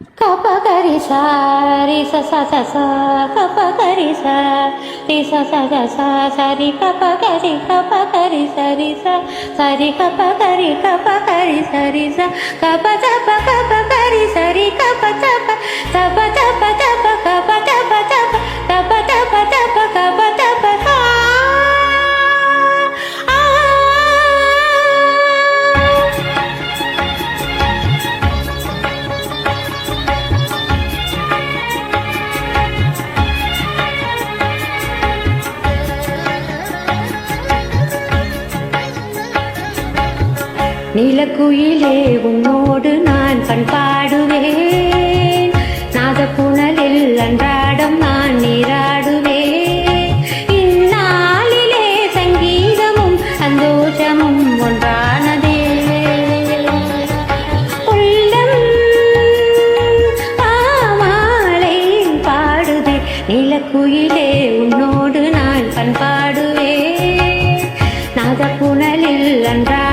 ಕಪ ಕರಿ ಸ ರಿ ಸ ಸ ಸ ಸ ಕಪ ಕರಿ ಸ ರಿ ಸ ಸ ಸ ಸ ಸರಿ ಕಪ ಕರಿ ಕಪ ಕರಿ ಸರಿ ಸ ಸರಿ ಕಪ ಕರಿ ಕಪ ಕರಿ ಸರಿ ಸ ಕಪ ಚಪ ಕಪ ಕರಿ ಸರಿ ಕಪ ಚಪ ಚಪ ಚಪ நிலக்குயிலே உன்னோடு நான் பண்பாடுவேன். நாதப்புணலில் அன்றாடம் நான் நீராடுவேன். இந்நாளிலே சங்கீதமும் சந்தோஷமும் ஒன்றானதே. உள்ளம் பாமாலை பாடுதே நிலக்குயிலே உன்னோடு நான் பண்பாடுவேன். நாதப்புணலில் அன்றாடம்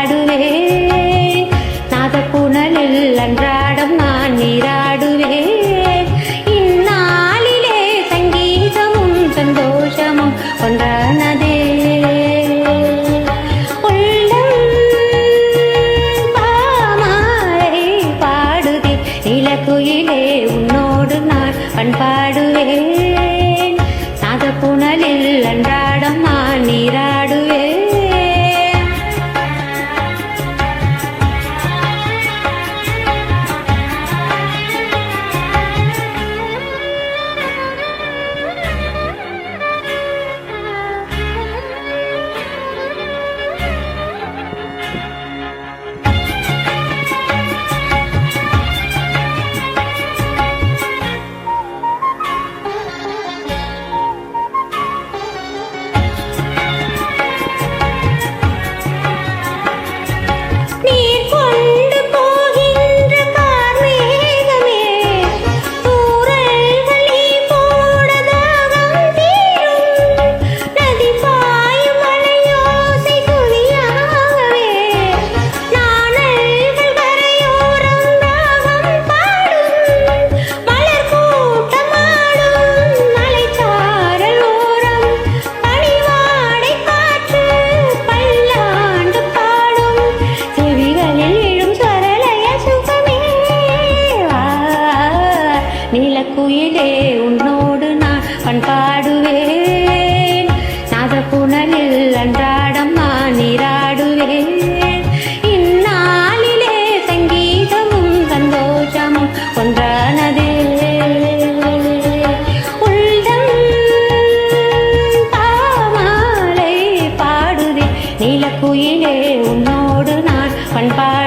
பண்பாடுவேன் நாதப்புணலில் அன்றாடம் நான் நீராடுவே. இந்நாளிலே சங்கீதமும் சந்தோஷமும் ஒன்றானதே பாடுதே. நிலக்குயிலே உன்னோடு நான் பண்பாடு குயிலே உன்னோடு நான் பண்பாடுவேன். நாதப்புணலில் அன்றாடம் நான் நீராடுவேன். இந்நாளிலே சங்கீதமும் சந்தோஷமும் ஒன்றானதே. உள்ளம் பாமாலை பாடுதே. நீலக்குயிலே உன்னோடு நான் பண்பாடு